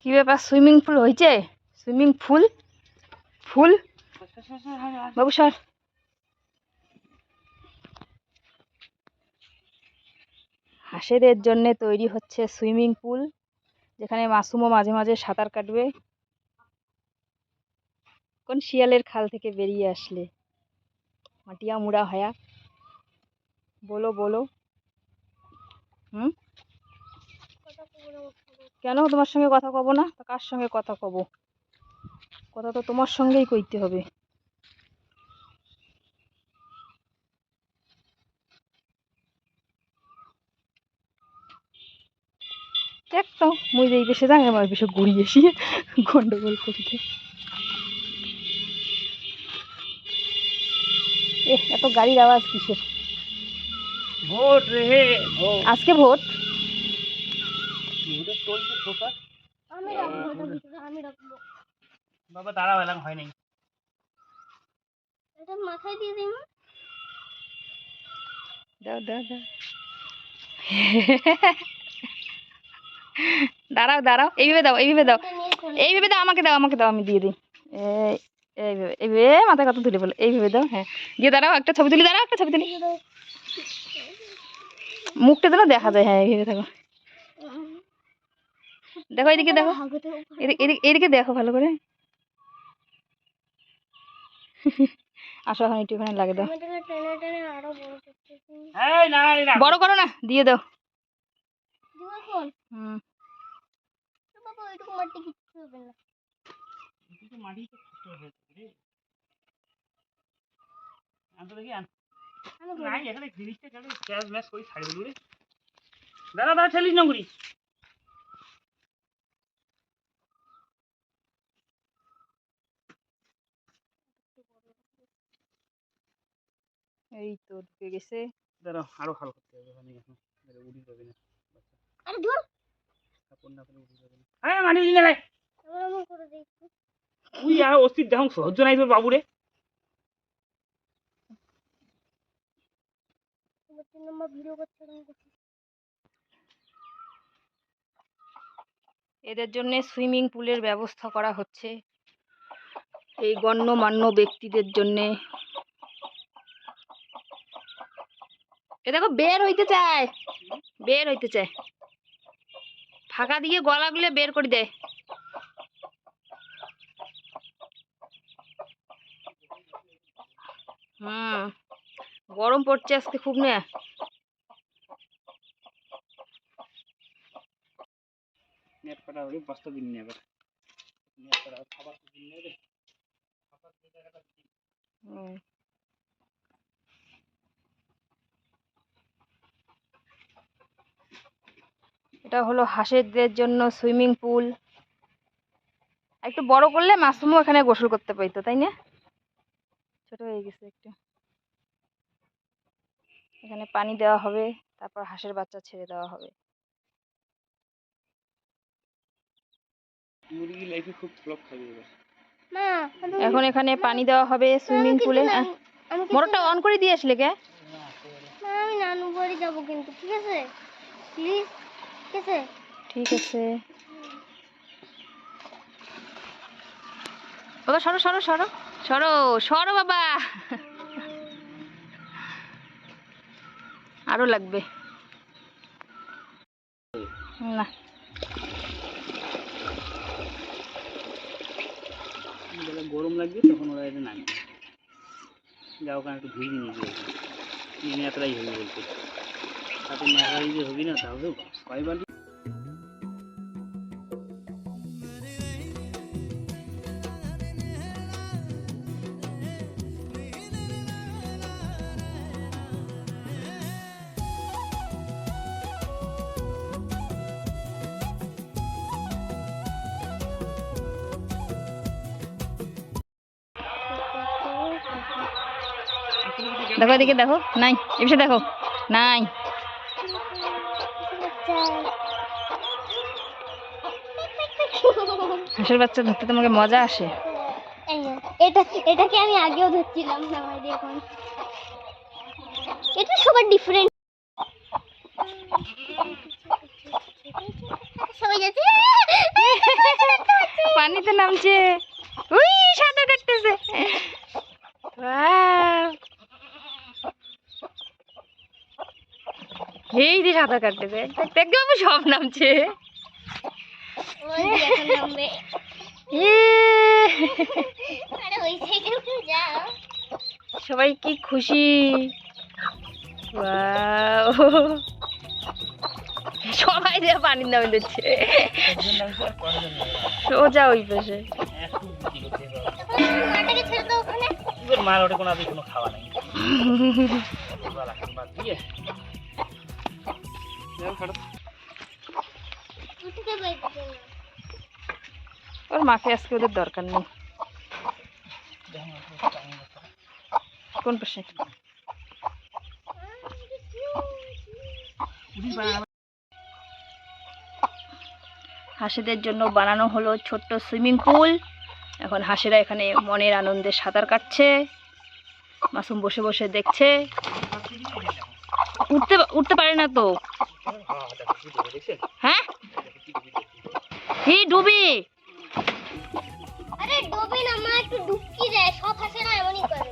কি ব্যাপার, swimming pool হয়েছে? Swimming pool? ফুল? বাবু, সর। হাঁসেদের জন্য তৈরি হচ্ছে সুইমিং পুল, যেখানে মাসুমও মাঝে মাঝে সাঁতার কাটবে। কোন শিয়ালের খাল থেকে বেরিয়ে আসলে? মাটিয়া মুড়া হয়া। বলো বলো। হুম? কেন তোমার সঙ্গে কথা কব না? তা কার সঙ্গে কথা কব? কথা তো তোমার সঙ্গেই কইতে হবে। দেখ তো মুই এই পেশে যাই আমার পেশে ঘুরি এসি গন্ডগোল করিতে এত গাড়ির আওয়াজ কিসের? ভোট রে আজকে ভোট? ভোটের চলছে প্রচার আমি রাখব আমি রাখব। বাবা দাঁড়াও এলাম হয় নাই। এটা মাথায় দিয়ে দিই মা। দাও দাও দাও। দাঁড়াও দাঁড়াও এইভাবে দাও এইভাবে দাও। এইভাবে দাও আমাকে দাও আমাকে দাও আমি দিয়ে দিই। এই এইভাবে এইভাবে মাথা কথা তুলে বলো। এইভাবে দাও হ্যাঁ। দিয়ে দাঁড়াও একটা ছবি তুলি দাঁড়াও একটা ছবি তুলি। মুখটা যেন দেখা যায় হ্যাঁ এইভাবে থাকো। দেখো এদিকে দেখো। এদিকে দেখো ভালো করে। আসো এখন একটু ওখানে লাগে দাও। আমি এটাকে টেনে টেনে আরও বড় করো না দিয়ে দাও। হুম। বাবা ওইটুকু মাটি কিচ্ছু হবে না কিন্তু মাটি তো ছোট হয়েছে রে আনতো দেখি আন আমি নাই এখানে জিনিসটা কেন ক্যাশ ম্যাশ করে ছাড়ি দিলি রে দাদা দাদা ঠেলিস না করি এই তো ঢুকে গেছে। দাঁড়াও আরও ভালো করতে হবে ওখানে এখন উড়ি যাবে না। আরে ধর। কাপড় না পেলে উড়ি যাবে না। আরে মাটি দিনে লাই আমি করে দিই তুই আর অস্থির দেখুন সহ্য নাই তোর বাবুরে। এদের জন্য সুইমিং পুলের ব্যবস্থা করা হচ্ছে। এই গণ্যমান্য ব্যক্তিদের জন্যে। এ দেখো বের হইতে চায়। বের হইতে চায়। ফাঁকা দিয়ে গলা গলাগুলো বের করে দেয়। হুম গরম পড়ছে আজকে খুব না। নেট কাটা হবে বস্তা দিন নি নেট কাটা খাবার দিন নেবে খাবার দিন। এটা হলো হাঁসেরদের জন্য সুইমিং পুল। একটু বড় করলে মাসুমও এখানে গোসল করতে পাইতো তাই না? ছোট হয়ে গেছে একটু। এখানে পানি দেওয়া হবে তারপর হাঁসের বাচ্চা ছেড়ে দেওয়া হবে। মুরগি লাইফে খুব ফ্লপ খাবে এবার। মা আমি এখন এখানে পানি দেওয়া হবে সুইমিং পুলে। না, মোটরটা অন করে দিয়ে আসলে কে? আমি নানু বাড়ি যাব কিন্তু ঠিক আছে? প্লিজ ঠিক আছে। বাবা সরো সরো সরো। সরো সরো বাবা। আরও লাগবে। না। বেলা গরম লাগবে তখন ওরা এটা নামবে। যাও ওখানে একটু ভিড় নিয়ে যাবে নিয়ে নেতরাই হবে বলতে। নেতরাই যে হবি না তাহলে ছয় বাল্টি দেখো এদিকে দেখো নাই এসে দেখো নাই। হাঁসের বাচ্চা ধরতে তোমাকে মজা আসে এটা এটাকে আমি আগেও ধরছিলাম এখন এটা সবার ডিফারেন্ট পানিতে নামছে উই সাঁতার কাটতেছে! এই যে সাঁতার কাটতেছে দেখতে সব নামছে ওই যে এখন নামবে। এ, আরে ওই সাইকেল যাও সবাই কি খুশি! সবাই যে পানির নামে দিচ্ছে সোজা ওই পাশে। মার ওটা কোনো কোনো খাওয়া নাই এখন বাদ দিয়ে যাও, ছাড়ো। উঠতে পারছি না ওর মাকে আজকে ওদের দরকার নেই। কোন পাশে? হাঁসেদের জন্য বানানো হলো ছোট্ট সুইমিং পুল। এখন হাঁসেরা এখানে মনের আনন্দে সাঁতার কাটছে। মাসুম বসে বসে দেখছে। উঠতে উঠতে পারে না তো? হ্যাঁ, দেখো, কি দেবে, দেখছেন? হ্যাঁ দেখো, কি দেবে, হি ডুবি। আরে ডুবি না মা একটু ডুবকি দেয়। সব হাসে না এমনই করে